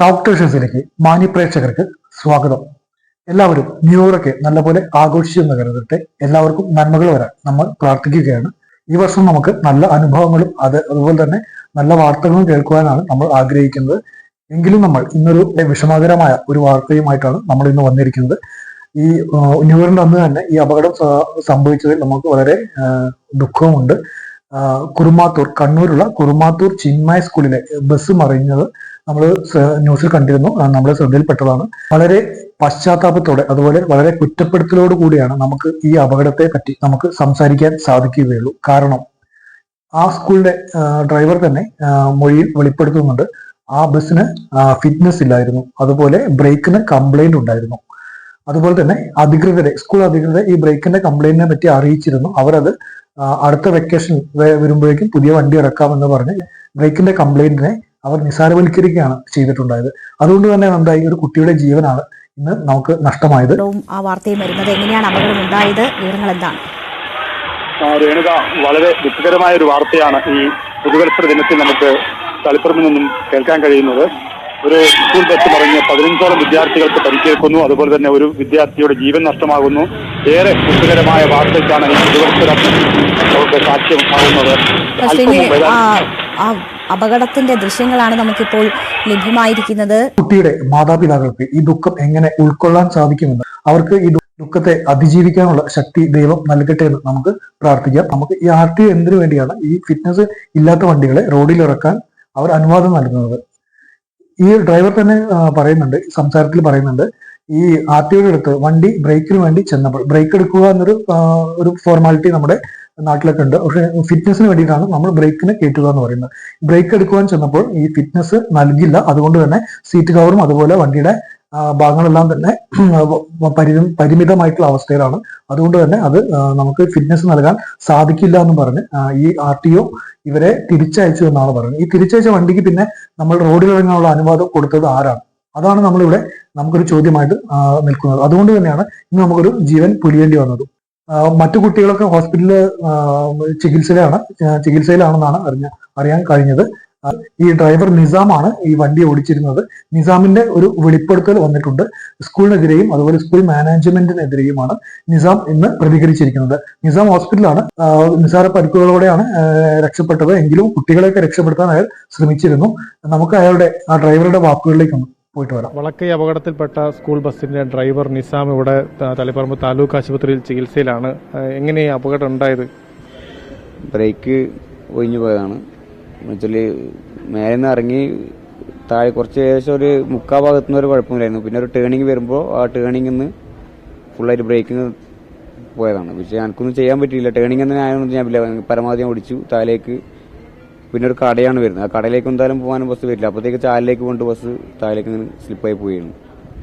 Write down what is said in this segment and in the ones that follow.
Top മാന്യ മാന്യപ്രേക്ഷകർക്ക് സ്വാഗതം. എല്ലാവരും ന്യൂ നല്ലപോലെ ആഘോഷിച്ചെന്ന് കരുതട്ടെ. എല്ലാവർക്കും നന്മകൾ വരാൻ നമ്മൾ പ്രാർത്ഥിക്കുകയാണ്. ഈ വർഷം നമുക്ക് നല്ല അനുഭവങ്ങളും അത് അതുപോലെ തന്നെ നല്ല വാർത്തകളും കേൾക്കുവാനാണ് നമ്മൾ ആഗ്രഹിക്കുന്നത്. എങ്കിലും നമ്മൾ ഇന്നൊരു വിഷമകരമായ ഒരു വാർത്തയുമായിട്ടാണ് നമ്മൾ ഇന്ന് വന്നിരിക്കുന്നത്. ഈ ന്യൂയോറിന്റെ അന്ന് തന്നെ ഈ അപകടം സംഭവിച്ചതിൽ നമുക്ക് വളരെ ദുഃഖമുണ്ട് കുറുമാത്തൂർ കണ്ണൂരുള്ള കുറുമാത്തൂർ ചിന്മയ സ്കൂളിലെ ബസ് മറിഞ്ഞത് നമ്മൾ ന്യൂസിൽ കണ്ടിരുന്നു. നമ്മുടെ ശ്രദ്ധയിൽപ്പെട്ടതാണ്. വളരെ പശ്ചാത്താപത്തോടെ അതുപോലെ വളരെ കുറ്റപ്പെടുത്തലോട് കൂടിയാണ് നമുക്ക് ഈ അപകടത്തെ പറ്റി നമുക്ക് സംസാരിക്കാൻ സാധിക്കുകയുള്ളൂ. കാരണം ആ സ്കൂളിലെ ഡ്രൈവർ തന്നെ മൊഴിയിൽ വെളിപ്പെടുത്തുന്നുണ്ട്. ആ ബസ്സിന് ഫിറ്റ്നസ് ഇല്ലായിരുന്നു. അതുപോലെ ബ്രേക്കിന് കംപ്ലൈന്റ് ഉണ്ടായിരുന്നു. അതുപോലെ തന്നെ അധികൃതരെ സ്കൂൾ അധികൃതരെ ഈ ബ്രേക്കിന്റെ കംപ്ലൈന്റിനെ പറ്റി അറിയിച്ചിരുന്നു. അവരത് അടുത്ത വെക്കേഷൻ വരുമ്പോഴേക്കും പുതിയ വണ്ടി ഇറക്കാമെന്ന് പറഞ്ഞ് ബ്രേക്കിന്റെ കംപ്ലൈന്റിനെ അവർ നിസാരവൽക്കരിക്കുകയാണ് ചെയ്തിട്ടുണ്ടായത്. അതുകൊണ്ട് തന്നെ എന്തായി? ഒരു കുട്ടിയുടെ ജീവനാണ് ഇന്ന് നമുക്ക് നഷ്ടമായത്. ആ വാർത്തയും വരുന്നത് എങ്ങനെയാണ് അപകടം ഉണ്ടായത്? വിവരങ്ങൾ എന്താണ്? രേണുക വളരെ ദുഃഖകരമായ ഒരു വാർത്തയാണ് ഈ പുതുവത്സര ദിനത്തിൽ നമുക്ക് തളിപ്പുറമിൽ നിന്നും കേൾക്കാൻ കഴിയുന്നത്. ഒരു സ്കൂൾ ബസ് മറിഞ്ഞ് പതിനഞ്ചോളം വിദ്യാർത്ഥികൾക്ക് പരിക്കേൽക്കുന്നു. അതുപോലെ തന്നെ ഒരു വിദ്യാർത്ഥിയുടെ ജീവൻ നഷ്ടമാകുന്നു. ഏറെ ദുഃഖകരമായ വാർത്തയ്ക്കാണ് ആ ആ അപകടത്തിന്റെ ദൃശ്യങ്ങളാണ് നമുക്കിപ്പോൾ ലഭ്യമായിരിക്കുന്നത്. കുട്ടിയുടെ മാതാപിതാക്കൾക്ക് ഈ ദുഃഖം എങ്ങനെ ഉൾക്കൊള്ളാൻ സാധിക്കുമെന്ന് അവർക്ക് ഈ ദുഃഖത്തെ അതിജീവിക്കാനുള്ള ശക്തി ദൈവം നൽകട്ടെ എന്ന് നമുക്ക് പ്രാർത്ഥിക്കാം. നമുക്ക് ഈ ആർ ടി എന്തിനു വേണ്ടിയാണ് ഈ ഫിറ്റ്നസ് ഇല്ലാത്ത വണ്ടികളെ റോഡിൽ ഇറക്കാൻ അവർ അനുവാദം നൽകുന്നത്? ഈ ഡ്രൈവർ തന്നെ പറയുന്നുണ്ട് സംസാരത്തിൽ പറയുന്നുണ്ട് ഈ ആർ ടി അടുത്ത് വണ്ടി ബ്രേക്കിന് വേണ്ടി ചെന്നപ്പോൾ ബ്രേക്ക് എടുക്കുക എന്നൊരു ഒരു ഫോർമാലിറ്റി നമ്മുടെ നാട്ടിലൊക്കെ ഉണ്ട്. പക്ഷെ ഫിറ്റ്നസിന് വേണ്ടിയിട്ടാണ് നമ്മൾ ബ്രേക്കിന് കയറ്റുക എന്ന് പറയുന്നത്. ബ്രേക്ക് എടുക്കുവാൻ ചെന്നപ്പോൾ ഈ ഫിറ്റ്നസ് നൽകില്ല. അതുകൊണ്ട് തന്നെ സീറ്റ് കവറും അതുപോലെ വണ്ടിയുടെ ഭാഗങ്ങളെല്ലാം തന്നെ പരി പരിമിതമായിട്ടുള്ള അവസ്ഥയിലാണ്. അതുകൊണ്ട് തന്നെ അത് നമുക്ക് ഫിറ്റ്നസ് നൽകാൻ സാധിക്കില്ല എന്ന് പറഞ്ഞ് ഈ ആർ ടി ഒ ഇവരെ തിരിച്ചയച്ചു എന്നാണ് പറയുന്നത്. ഈ തിരിച്ചയച്ച വണ്ടിക്ക് പിന്നെ നമ്മൾ റോഡിൽ ഇറങ്ങാനുള്ള അനുവാദം കൊടുത്തത് ആരാണ്? അതാണ് നമ്മളിവിടെ നമുക്കൊരു ചോദ്യമായിട്ട് നിൽക്കുന്നത്. അതുകൊണ്ട് തന്നെയാണ് ഇന്ന് നമുക്കൊരു ജീവൻ പൊലിയേണ്ടി വന്നത്. മറ്റു കുട്ടികളൊക്കെ ഹോസ്പിറ്റലിൽ ചികിത്സയിലാണ് ചികിത്സയിലാണെന്നാണ് അറിഞ്ഞ അറിയാൻ കഴിഞ്ഞത്. ഈ ഡ്രൈവർ നിസാമാണ് ഈ വണ്ടി ഓടിച്ചിരുന്നത്. നിസാമിന്റെ ഒരു വെളിപ്പെടുത്തൽ വന്നിട്ടുണ്ട്. സ്കൂളിനെതിരെയും അതുപോലെ സ്കൂൾ മാനേജ്മെന്റിനെതിരെയുമാണ് നിസാം ഇന്ന് പ്രതികരിച്ചിരിക്കുന്നത്. നിസാം ഹോസ്പിറ്റലാണ് നിസാര പരിക്കുകളോടെയാണ് രക്ഷപ്പെട്ടത്. എങ്കിലും കുട്ടികളെയൊക്കെ രക്ഷപ്പെടുത്താൻ അയാൾ ശ്രമിച്ചിരുന്നു. നമുക്ക് അയാളുടെ ആ ഡ്രൈവറുടെ വാക്കുകളിലേക്കൊന്ന് പോയിട്ട് വരാം. വളക്കൈ അപകടത്തിൽപ്പെട്ട സ്കൂൾ ബസ്സിന്റെ ഡ്രൈവർ നിസാം ഇവിടെ തലപ്പറമ്പ് താലൂക്ക് ആശുപത്രിയിൽ ചികിത്സയിലാണ്. എങ്ങനെ അപകടം ഉണ്ടായത്? ബ്രേക്ക് ഒഴിഞ്ഞു പോയതാണ്. എന്നുവെച്ചാൽ മേലെ നിന്ന് ഇറങ്ങി താഴെ കുറച്ച് ഏകദേശം ഒരു മുക്കാ ഭാഗത്തുനിന്ന് ഒരു കുഴപ്പമില്ലായിരുന്നു. പിന്നെ ഒരു ടേണിങ് വരുമ്പോൾ ആ ടേണിങ്ങിൽ നിന്ന് ഫുള്ളായിട്ട് ബ്രേക്കിങ് പോയതാണ്. പക്ഷേ എനിക്കൊന്നും ചെയ്യാൻ പറ്റിയില്ല. ടേണിങ് തന്നെ ആയതുകൊണ്ട് ഞാൻ ഇല്ല. പരമാവധി ഞാൻ ഓടിച്ചു. താഴേക്ക് പിന്നെ ഒരു കടയാണ് വരുന്നത്. ആ കടയിലേക്ക് എന്തായാലും പോകാനും ബസ് വരില്ല. അപ്പോഴത്തേക്ക് ചാലിലേക്ക് കൊണ്ട് ബസ് താഴേക്ക് ഇങ്ങനെ സ്ലിപ്പായി പോയിരുന്നു.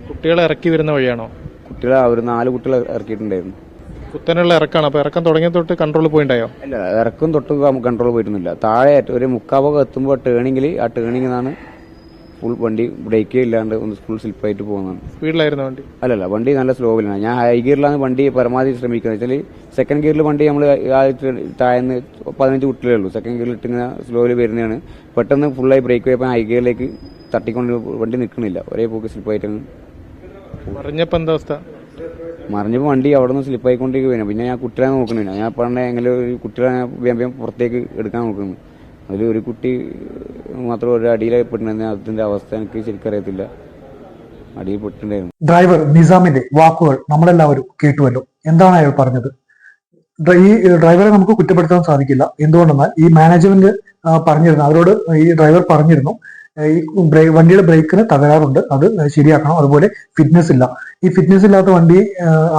കുട്ടികളെ ഇറക്കി വരുന്ന വഴിയാണോ? കുട്ടികളെ ഒരു നാല് കുട്ടികളെ ഇറക്കിയിട്ടുണ്ടായിരുന്നു. കുത്തനുള്ള ഇറക്കാണ്? അപ്പോൾ ഇറക്കം തുടങ്ങിയ തൊട്ട് കൺട്രോൾ പോയിണ്ടായോ? അല്ല ഇറക്കം തൊട്ട് കൺട്രോൾ പോയിട്ടൊന്നുമില്ല. താഴെ ഒരു മുക്കാവൊക്കെ എത്തുമ്പോൾ ടേണിങ്ങിൽ ആ ടേണിങ്ങിൽ നിന്നാണ് ഫുൾ വണ്ടി ബ്രേക്കേ ഇല്ലാണ്ട് ഒന്ന് ഫുൾ സ്ലിപ്പായിട്ട് പോകുന്നതാണ്. സ്പീഡിലായിരുന്നു വണ്ടി? അല്ലല്ല വണ്ടി നല്ല സ്ലോവിലാണ് ഞാൻ ഹൈ ഗിയറിലാണ് വണ്ടി പരമാവധി ശ്രമിക്കുന്നത്. വെച്ചാൽ സെക്കൻഡ് ഗിയറിൽ വണ്ടി നമ്മൾ താഴ്ന്ന് പതിനഞ്ച് കുട്ടിലേ ഉള്ളൂ. സെക്കൻഡ് ഗിയറിൽ ഇട്ടിങ്ങനെ സ്ലോയിൽ വരുന്നതാണ്. പെട്ടെന്ന് ഫുള്ളായി ബ്രേക്ക് പോയപ്പോൾ ഹൈ ഗിയറിലേക്ക് തട്ടിക്കൊണ്ട് വണ്ടി നിൽക്കുന്നില്ല. ഒരേ പോക്ക് സ്ലിപ്പായിട്ടാണ് മറിഞ്ഞപ്പോൾ എന്താ അവസ്ഥ? മറിഞ്ഞപ്പോൾ വണ്ടി അവിടെ നിന്ന് സ്ലിപ്പായിക്കൊണ്ടിരിക്കുകയാണ് പിന്നെ ഞാൻ കുട്ടികളെ നോക്കണില്ല ഞാൻ പറഞ്ഞ എങ്ങനെ ഒരു കുട്ടികളെ വേഗം പുറത്തേക്ക് എടുക്കാൻ നോക്കുന്നു. അതിൽ ഒരു കുട്ടി മാത്രം ഒരു അടിയിലായി അതിന്റെ അവസ്ഥ എനിക്ക് ശരിക്കും അറിയത്തില്ല. ഡ്രൈവർ നിസാമിന്റെ വാക്കുകൾ നമ്മളെല്ലാവരും കേട്ടുവല്ലോ. എന്താണ് അയാൾ പറഞ്ഞത്? ഈ ഡ്രൈവറെ നമുക്ക് കുറ്റപ്പെടുത്താൻ സാധിക്കില്ല. എന്തുകൊണ്ടെന്നാൽ ഈ മാനേജ്മെന്റ് പറഞ്ഞിരുന്നു. അവരോട് ഈ ഡ്രൈവർ പറഞ്ഞിരുന്നു. ഈ വണ്ടിയുടെ ബ്രേക്കിന് തകരാറുണ്ട്. അത് ശരിയാക്കണം. അതുപോലെ ഫിറ്റ്നസ് ഇല്ല. ഈ ഫിറ്റ്നസ് ഇല്ലാത്ത വണ്ടി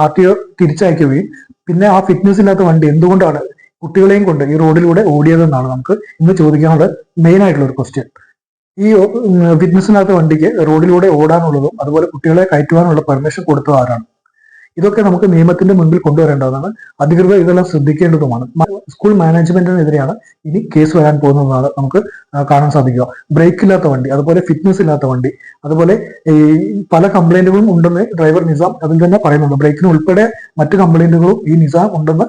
ആർ ടി ഒ തിരിച്ചയക്കുകയും പിന്നെ ആ ഫിറ്റ്നസ് ഇല്ലാത്ത വണ്ടി എന്തുകൊണ്ടാണ് കുട്ടികളെയും കൊണ്ട് ഈ റോഡിലൂടെ ഓടിയതെന്നാണ് നമുക്ക് ഇന്ന് ചോദിക്കാനുള്ള മെയിൻ ആയിട്ടുള്ള ഒരു ക്വസ്റ്റ്യൻ ഈ ഫിറ്റ്നസ് ഇല്ലാത്ത വണ്ടിക്ക് റോഡിലൂടെ ഓടാനുള്ളതും അതുപോലെ കുട്ടികളെ കയറ്റുവാനുള്ള പെർമിഷൻ കൊടുത്തത് ആരാണ്? ഇതൊക്കെ നമുക്ക് നിയമത്തിന്റെ മുൻപിൽ കൊണ്ടുവരേണ്ടതാണ്. അധികൃതർ ഇതെല്ലാം ശ്രദ്ധിക്കേണ്ടതുമാണ്. സ്കൂൾ മാനേജ്മെന്റിനെതിരെയാണ് ഇനി കേസ് വരാൻ പോകുന്നതാണ് നമുക്ക് കാണാൻ സാധിക്കുക. ബ്രേക്ക് ഇല്ലാത്ത വണ്ടി അതുപോലെ ഫിറ്റ്നസ് ഇല്ലാത്ത വണ്ടി അതുപോലെ ഈ പല കംപ്ലൈന്റുകളും ഉണ്ടെന്ന് ഡ്രൈവർ നിസാം അതിൽ തന്നെ പറയുന്നുണ്ട്. ബ്രേക്കിന് ഉൾപ്പെടെ മറ്റ് കംപ്ലൈന്റുകളും ഈ നിസാം ഉണ്ടെന്ന്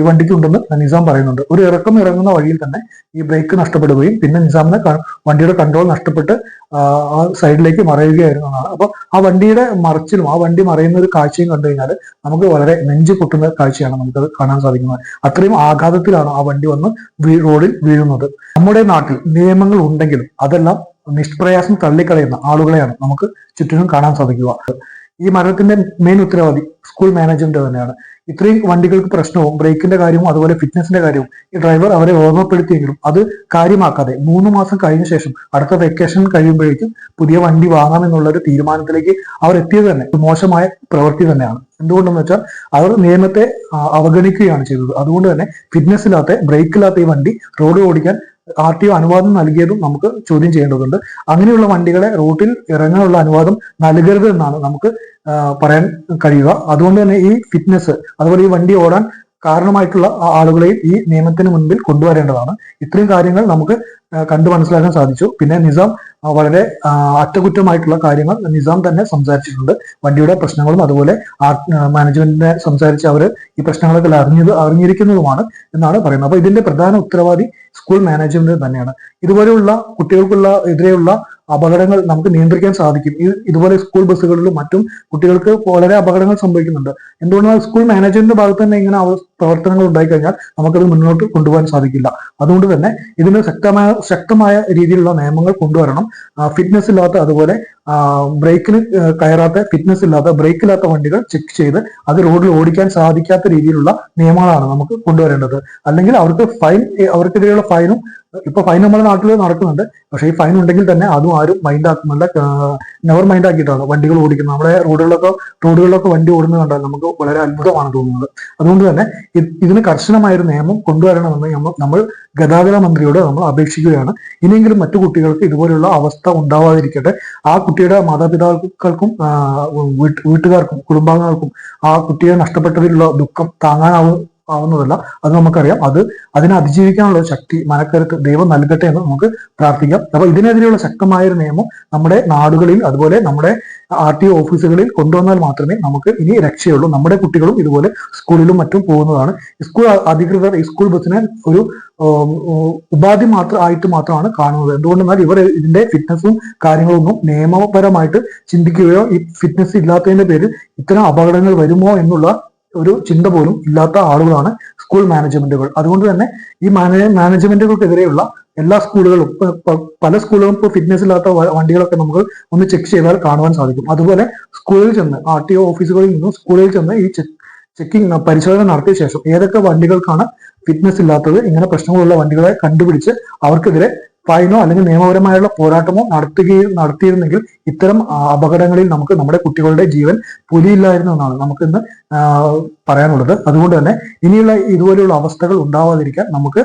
ഈ വണ്ടിക്ക് ഉണ്ടെന്ന് നിസാം പറയുന്നുണ്ട്. ഒരു ഇറക്കം ഇറങ്ങുന്ന വഴിയിൽ തന്നെ ഈ ബ്രേക്ക് നഷ്ടപ്പെടുകയും പിന്നെ നിസാമിന് വണ്ടിയുടെ കൺട്രോൾ നഷ്ടപ്പെട്ട് ആ, സൈഡിലേക്ക് മറയുകയായിരുന്നു. എന്നാണ് അപ്പോൾ ആ വണ്ടിയുടെ മറച്ചിലും ആ വണ്ടി മറയുന്ന ഒരു കാഴ്ചയും കണ്ടു കഴിഞ്ഞാൽ നമുക്ക് വളരെ നെഞ്ചു പൊട്ടുന്ന കാഴ്ചയാണ് നമുക്കത് കാണാൻ സാധിക്കുന്നത്. അത്രയും ആഘാതത്തിലാണ് ആ വണ്ടി വന്ന് റോഡിൽ വീഴുന്നത്. നമ്മുടെ നാട്ടിൽ നിയമങ്ങൾ ഉണ്ടെങ്കിലും അതെല്ലാം നിഷ്പ്രയാസം തള്ളിക്കളയുന്ന ആളുകളെയാണ് നമുക്ക് ചുറ്റിനും കാണാൻ സാധിക്കുക. ഈ മരണത്തിന്റെ മെയിൻ ഉത്തരവാദി സ്കൂൾ മാനേജ്മെന്റ് തന്നെയാണ്. ഇത്രയും വണ്ടികൾക്ക് പ്രശ്നവും ബ്രേക്കിന്റെ കാര്യവും അതുപോലെ ഫിറ്റ്നസിന്റെ കാര്യവും ഈ ഡ്രൈവർ അവരെ ഓർമ്മപ്പെടുത്തിയെങ്കിലും അത് കാര്യമാക്കാതെ മൂന്ന് മാസം കഴിഞ്ഞ ശേഷം അടുത്ത വെക്കേഷൻ കഴിയുമ്പോഴേക്കും പുതിയ വണ്ടി വാങ്ങാമെന്നുള്ള ഒരു തീരുമാനത്തിലേക്ക് അവർ എത്തിയത് തന്നെ. മോശമായ പ്രവൃത്തി തന്നെയാണ്. എന്തുകൊണ്ടെന്ന് വെച്ചാൽ അവർ നിയമത്തെ അവഗണിക്കുകയാണ് ചെയ്തത്. അതുകൊണ്ട് തന്നെ ഫിറ്റ്നസ് ഇല്ലാത്ത ബ്രേക്ക് ഇല്ലാത്ത ഈ വണ്ടി റോഡ് ഓടിക്കാൻ ആർ ടി ഒ അനുവാദം നൽകിയതും നമുക്ക് ചോദ്യം ചെയ്യേണ്ടതുണ്ട്. അങ്ങനെയുള്ള വണ്ടികളെ റൂട്ടിൽ ഇറങ്ങാനുള്ള അനുവാദം നൽകരുത് എന്നാണ് നമുക്ക് പറയാൻ കഴിയുക. അതുകൊണ്ട് തന്നെ ഈ ഫിറ്റ്നസ് അതുപോലെ ഈ വണ്ടി ഓടാൻ കാരണമായിട്ടുള്ള ആളുകളെയും ഈ നിയമത്തിന് മുൻപിൽ കൊണ്ടുവരേണ്ടതാണ്. ഇത്രയും കാര്യങ്ങൾ നമുക്ക് കണ്ടു മനസ്സിലാക്കാൻ സാധിച്ചു. പിന്നെ നിസാം വളരെ അറ്റകുറ്റമായിട്ടുള്ള കാര്യങ്ങൾ നിസാം തന്നെ സംസാരിച്ചിട്ടുണ്ട്. വണ്ടിയുടെ പ്രശ്നങ്ങളും അതുപോലെ മാനേജ്മെന്റിനെ സംസാരിച്ച് അവർ ഈ പ്രശ്നങ്ങളൊക്കെ അറിഞ്ഞത് അറിഞ്ഞിരിക്കുന്നതുമാണ് എന്നാണ് പറയുന്നത്. അപ്പൊ ഇതിന്റെ പ്രധാന ഉത്തരവാദി സ്കൂൾ മാനേജ്മെന്റ് തന്നെയാണ്. ഇതുപോലെയുള്ള കുട്ടികൾക്കുള്ള എതിരെയുള്ള അപകടങ്ങൾ നമുക്ക് നിയന്ത്രിക്കാൻ സാധിക്കും. ഈ ഇതുപോലെ സ്കൂൾ ബസ്സുകളിലും മറ്റും കുട്ടികൾക്ക് വളരെ അപകടങ്ങൾ സംഭവിക്കുന്നുണ്ട്. എന്തുകൊണ്ടാണ് സ്കൂൾ മാനേജ്മെന്റിന്റെ ഭാഗത്ത് തന്നെ ഇങ്ങനെ പ്രവർത്തനങ്ങൾ ഉണ്ടായിക്കഴിഞ്ഞാൽ നമുക്കത് മുന്നോട്ട് കൊണ്ടുപോകാൻ സാധിക്കില്ല. അതുകൊണ്ട് തന്നെ ഇതിന് ശക്തമായ ശക്തമായ രീതിയിലുള്ള നിയമങ്ങൾ കൊണ്ടുവരണം. ഫിറ്റ്നസ് ഇല്ലാത്ത അതുപോലെ ബ്രേക്കിന് കയറാത്ത ഫിറ്റ്നസ് ഇല്ലാത്ത ബ്രേക്ക് ഇല്ലാത്ത വണ്ടികൾ ചെക്ക് ചെയ്ത് അത് റോഡിൽ ഓടിക്കാൻ സാധിക്കാത്ത രീതിയിലുള്ള നിയമങ്ങളാണ് നമുക്ക് കൊണ്ടുവരേണ്ടത്. അല്ലെങ്കിൽ അവർക്ക് ഫൈൻ അവർക്കെതിരെയുള്ള ഫൈനും ഇപ്പൊ ഫൈൻ നമ്മുടെ നാട്ടിൽ നടക്കുന്നുണ്ട്. പക്ഷേ ഈ ഫൈൻ ഉണ്ടെങ്കിൽ തന്നെ അതും ആരും മൈൻഡ് ആക്കുന്നില്ല. നെവർ മൈൻഡ് ആക്കിയിട്ടാണ് വണ്ടികൾ ഓടിക്കുന്നത്. നമ്മുടെ റോഡുകളിലൊക്കെ റോഡുകളിലൊക്കെ വണ്ടി ഓടുന്നത് കണ്ടാൽ നമുക്ക് വളരെ അത്ഭുതമാണ് തോന്നുന്നത്. അതുകൊണ്ട് തന്നെ ഇത് ഇതിന് കർശനമായ ഒരു നിയമം കൊണ്ടുവരണമെന്ന് നമ്മൾ ഗതാഗത മന്ത്രിയോട് നമ്മൾ അപേക്ഷിക്കുകയാണ്. ഇനിയെങ്കിലും മറ്റു കുട്ടികൾക്ക് ഇതുപോലുള്ള അവസ്ഥ ഉണ്ടാവാതിരിക്കട്ടെ. ആ കുട്ടിയുടെ മാതാപിതാക്കൾക്കും വീട്ടുകാർക്കും കുടുംബാംഗങ്ങൾക്കും ആ കുട്ടിയെ നഷ്ടപ്പെട്ടതിലുള്ള ദുഃഖം താങ്ങാനാവും ആവുന്നതല്ല. അത് നമുക്കറിയാം. അത് അതിനെ അതിജീവിക്കാനുള്ള ശക്തി മനക്കരുത്ത് ദൈവം നൽകട്ടെ എന്ന് നമുക്ക് പ്രാർത്ഥിക്കാം. അപ്പൊ ഇതിനെതിരെയുള്ള ശക്തമായ ഒരു നിയമം നമ്മുടെ നാടുകളിൽ അതുപോലെ നമ്മുടെ ആർ ടി ഓഫീസുകളിൽ കൊണ്ടുവന്നാൽ മാത്രമേ നമുക്ക് ഇനി രക്ഷയുള്ളൂ. നമ്മുടെ കുട്ടികളും ഇതുപോലെ സ്കൂളിലും മറ്റും പോകുന്നതാണ്. സ്കൂൾ അധികൃതർ ഈ സ്കൂൾ ബസ്സിനെ ഒരു ഉപാധി മാത്രം ആയിട്ട് മാത്രമാണ് കാണുന്നത്. എന്തുകൊണ്ടെന്നാൽ ഇവർ ഇതിന്റെ ഫിറ്റ്നസും കാര്യങ്ങളൊന്നും നിയമപരമായിട്ട് ചിന്തിക്കുകയോ ഈ ഫിറ്റ്നസ് ഇല്ലാത്തതിന്റെ പേരിൽ ഇത്തരം അപകടങ്ങൾ വരുമോ എന്നുള്ള ഒരു ചിന്ത പോലും ഇല്ലാത്ത ആളുകളാണ് സ്കൂൾ മാനേജ്മെന്റുകൾ അതുകൊണ്ട് തന്നെ ഈ മാനേ മാനേജ്മെന്റുകൾക്കെതിരെയുള്ള എല്ലാ സ്കൂളുകളും പല സ്കൂളുകളും ഇപ്പോൾ ഫിറ്റ്നസ് ഇല്ലാത്ത വണ്ടികളൊക്കെ നമുക്ക് ഒന്ന് ചെക്ക് ചെയ്താൽ കാണുവാൻ സാധിക്കും. അതുപോലെ സ്കൂളിൽ ചെന്ന് ആർ ടി ഒ ഓഫീസുകളിൽ നിന്നും സ്കൂളിൽ ചെന്ന് ഈ ചെക്കിംഗ് പരിശോധന നടത്തിയ ശേഷം ഏതൊക്കെ വണ്ടികൾക്കാണ് ഫിറ്റ്നസ് ഇല്ലാത്തത് ഇങ്ങനെ പ്രശ്നങ്ങളുള്ള വണ്ടികളെ കണ്ടുപിടിച്ച് അവർക്കെതിരെ ഫൈനോ അല്ലെങ്കിൽ നിയമപരമായുള്ള പോരാട്ടമോ നടത്തുകയും നടത്തിയിരുന്നെങ്കിൽ ഇത്തരം അപകടങ്ങളിൽ നമുക്ക് നമ്മുടെ കുട്ടികളുടെ ജീവൻ പുലിയില്ലായിരുന്നു എന്നാണ് നമുക്കിന്ന് പറയാനുള്ളത്. അതുകൊണ്ട് തന്നെ ഇനിയുള്ള ഇതുപോലെയുള്ള അവസ്ഥകൾ ഉണ്ടാവാതിരിക്കാൻ നമുക്ക്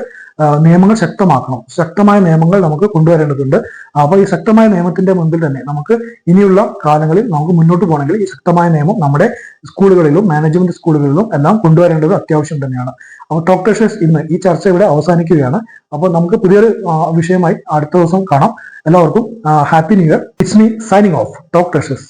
നിയമങ്ങൾ ശക്തമാക്കണം. ശക്തമായ നിയമങ്ങൾ നമുക്ക് കൊണ്ടുവരേണ്ടതുണ്ട്. അപ്പൊ ഈ ശക്തമായ നിയമത്തിന്റെ മുൻപിൽ തന്നെ നമുക്ക് ഇനിയുള്ള കാലങ്ങളിൽ നമുക്ക് മുന്നോട്ട് പോകണമെങ്കിൽ ഈ ശക്തമായ നിയമം നമ്മുടെ സ്കൂളുകളിലും മാനേജ്മെന്റ് സ്കൂളുകളിലും എല്ലാം കൊണ്ടുവരേണ്ടത് അത്യാവശ്യം തന്നെയാണ്. അപ്പോൾ ടോക് ടേഷേഴ്സ് ഇന്ന് ഈ ചർച്ച ഇവിടെ അവസാനിക്കുകയാണ്. അപ്പോൾ നമുക്ക് പുതിയൊരു വിഷയമായി അടുത്ത ദിവസം കാണാം. എല്ലാവർക്കും happy new year it's me signing off talk ടേഷേഴ്സ്